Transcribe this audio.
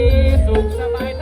ีสุขสบาย